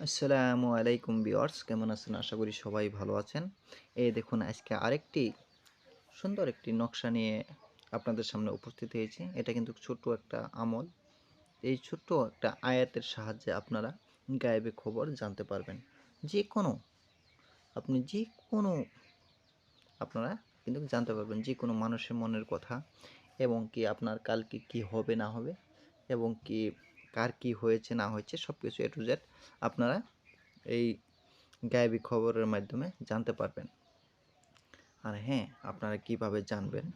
আসসালামু আলাইকুম বিয়ার্স কেমন আছেন? আশা করি সবাই ভালো আছেন। এই দেখুন, আজকে আরেকটি সুন্দর একটি নকশা নিয়ে আপনাদের সামনে উপস্থিত হয়েছি। এটা কিন্তু ছোট্ট একটা আমল। এই ছোট্ট একটা আয়াতের সাহায্যে আপনারা গায়েবে খবর জানতে পারবেন। যে কোনো, আপনি যে কোনো, আপনারা কিন্তু জানতে পারবেন যে কোনো মানুষের মনের কথা এবং কি আপনার কালকে কি হবে, না হবে এবং কি কার কি হয়েছে, না হয়েছে সব কিছু এ টু জেড আপনারা এই গায়েবী খবরের মাধ্যমে জানতে পারবেন। আর হ্যাঁ আপনারা কীভাবে জানবেন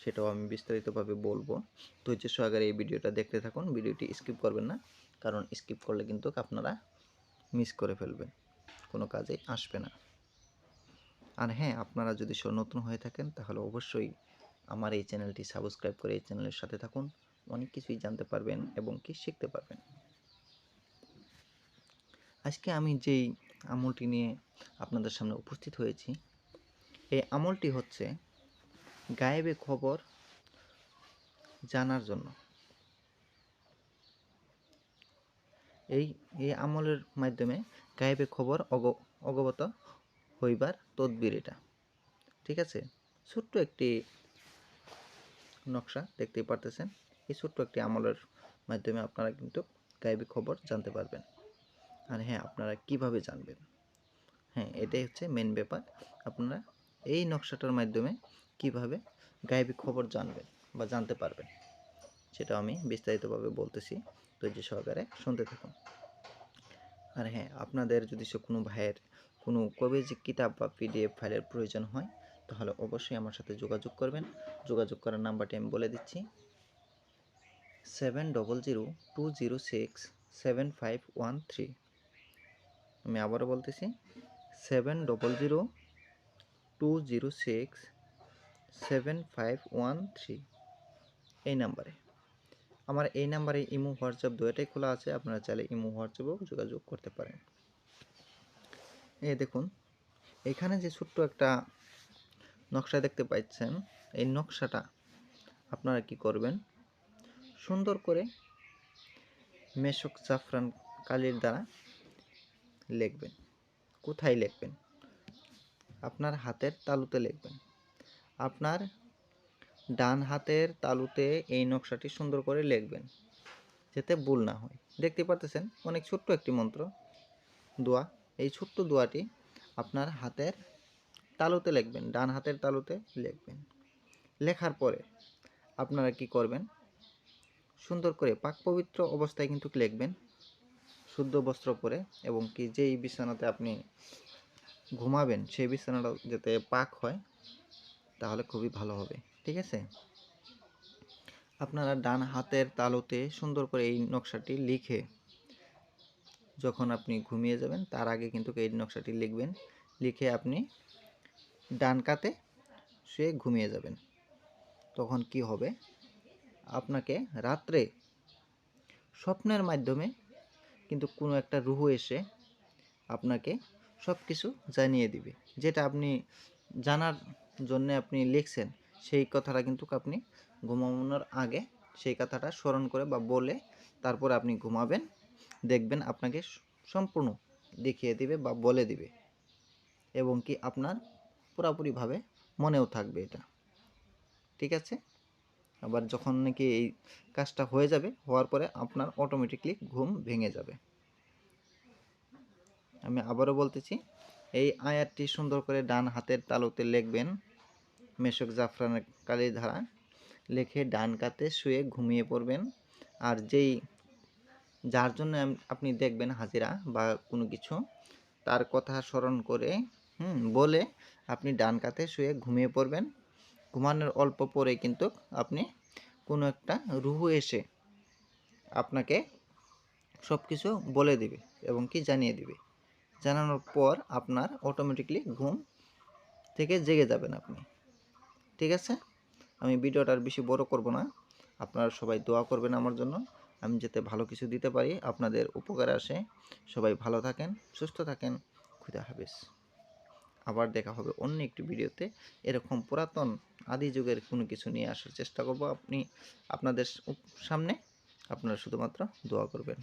সেটাও আমি বিস্তারিতভাবে বলব। ধৈর্য সহকারে এই ভিডিওটা দেখতে থাকুন, ভিডিওটি স্কিপ করবেন না, কারণ স্কিপ করলে কিন্তু আপনারা মিস করে ফেলবেন, কোনো কাজে আসবে না। আর হ্যাঁ আপনারা যদি নতুন হয়ে থাকেন, তাহলে অবশ্যই আমার এই চ্যানেলটি সাবস্ক্রাইব করে এই চ্যানেলের সাথে থাকুন। অনেক কিছুই জানতে পারবেন এবং কি শিখতে পারবেন। আজকে আমি যেই আমলটি নিয়ে আপনাদের সামনে উপস্থিত হয়েছি, এই আমলটি হচ্ছে গায়েবে খবর জানার জন্য। এই এই আমলের মাধ্যমে গায়েবে খবর অগ অবগত হইবার তদবির এটা। ঠিক আছে? ছোট্ট একটি নকশা, দেখতেই পারতেছেন। এই ছোট্ট একটি আমলের মাধ্যমে আপনারা কিন্তু গায়েবী খবর জানতে পারবেন। আর হ্যাঁ আপনারা কীভাবে জানবেন? হ্যাঁ এটাই হচ্ছে মেন ব্যাপার। আপনারা এই নকশাটার মাধ্যমে কীভাবে গায়েবী খবর জানবেন বা জানতে পারবেন, সেটা আমি বিস্তারিতভাবে বলতেছি। ধৈর্য সহকারে শুনতে থাকুন। আর হ্যাঁ আপনাদের যদি সে কোনো ভাইয়ের কোনো কবেজি কিতাব বা পিডিএফ ফাইলের প্রয়োজন হয়, তাহলে অবশ্যই আমার সাথে যোগাযোগ করবেন। যোগাযোগ করার নাম্বারটি আমি বলে দিচ্ছি। Seven double zero two zero six seven five one three আমি আবারও বলতেছি seven double zero two zero six seven five one three এই নাম্বারে। আমার এই নাম্বারে ইমো, হোয়াটসঅ্যাপ দুয়োটাই খোলা আছে, আপনারা চাইলে ইমো, হোয়াটসঅ্যাপেও যোগাযোগ করতে পারেন। এ দেখুন, এখানে যে ছোট্ট একটা নকশা দেখতে পাচ্ছেন, এই নকশাটা আপনারা কি করবেন? সুন্দর করে মেশক জাফরান কালির দ্বারা লিখবেন। কোথায় লিখবেন? আপনার হাতের তালুতে লিখবেন। আপনার ডান হাতের তালুতে এই নকশাটি সুন্দর করে লিখবেন, যাতে ভুল না হয়। দেখতে পারতেছেন, অনেক ছোট্ট একটি মন্ত্র, দোয়া। এই ছোট্ট দোয়াটি আপনার হাতের তালুতে লিখবেন, ডান হাতের তালুতে লিখবেন। লেখার পরে আপনারা কি করবেন? সুন্দর করে পাক পবিত্র অবস্থায় কিন্তু লিখবেন? শুদ্ধ বস্ত্র পরে এবং কি যেই বিছানাতে আপনি ঘুমাবেন, সেই বিছানাটা যাতে পাক হয়, তাহলে খুবই ভালো হবে। ঠিক আছে? আপনারা ডান হাতের তালুতে সুন্দর করে এই নকশাটি লিখে যখন আপনি ঘুমিয়ে যাবেন, তার আগে কিন্তু এই নকশাটি লিখবেন। লিখে আপনি ডান কাতে শুয়ে ঘুমিয়ে যাবেন। তখন কি হবে? আপনাকে রাত্রে স্বপ্নের মাধ্যমে কিন্তু কোনো একটা রুহু এসে আপনাকে সব কিছু জানিয়ে দিবে। যেটা আপনি জানার জন্য আপনি লিখছেন, সেই কথাটা কিন্তু আপনি ঘুমানোর আগে সেই কথাটা স্মরণ করে বা বলে তারপর আপনি ঘুমাবেন, দেখবেন আপনাকে সম্পূর্ণ দেখিয়ে দিবে বা বলে দিবে। এবং কি আপনার পুরোপুরিভাবে মনেও থাকবে এটা। ঠিক আছে? আবার যখন নাকি এই কাজটা হয়ে যাবে, হওয়ার পরে আপনার অটোমেটিকলি ঘুম ভেঙে যাবে। আমি আবারও বলতেছি, এই আয়াতটি সুন্দর করে ডান হাতের তালুতে লিখবেন, মেশক জাফরানের কালি ধারা, লিখে ডান কাতে শুয়ে ঘুমিয়ে পড়বেন। আর যেই, যার জন্য আপনি দেখবেন হাজিরা বা কোনো কিছু, তার কথা স্মরণ করে, হুম, বলে আপনি ডান কাতে শুয়ে ঘুমিয়ে পড়বেন। ঘুমানোর অল্প পরে কিন্তু আপনি কোনো একটা রুহু এসে আপনাকে সব কিছু বলে দিবে এবং কি জানিয়ে দিবে। জানানোর পর আপনার অটোমেটিকলি ঘুম থেকে জেগে যাবেন আপনি। ঠিক আছে? আমি ভিডিওটা আর বেশি বড় করব না। আপনারা সবাই দোয়া করবেন আমার জন্য। আমি যাতে ভালো কিছু দিতে পারি, আপনাদের উপকারে আসে। সবাই ভালো থাকেন, সুস্থ থাকেন। খুদা হাফিজ। আবার দেখা হবে অন্য একটি ভিডিওতে। এরকম পুরাতন আদি যুগের কোনো কিছু নিয়ে আসার চেষ্টা করব। আপনি আপনাদের সামনে আপনারা শুধুমাত্র দোয়া করবেন।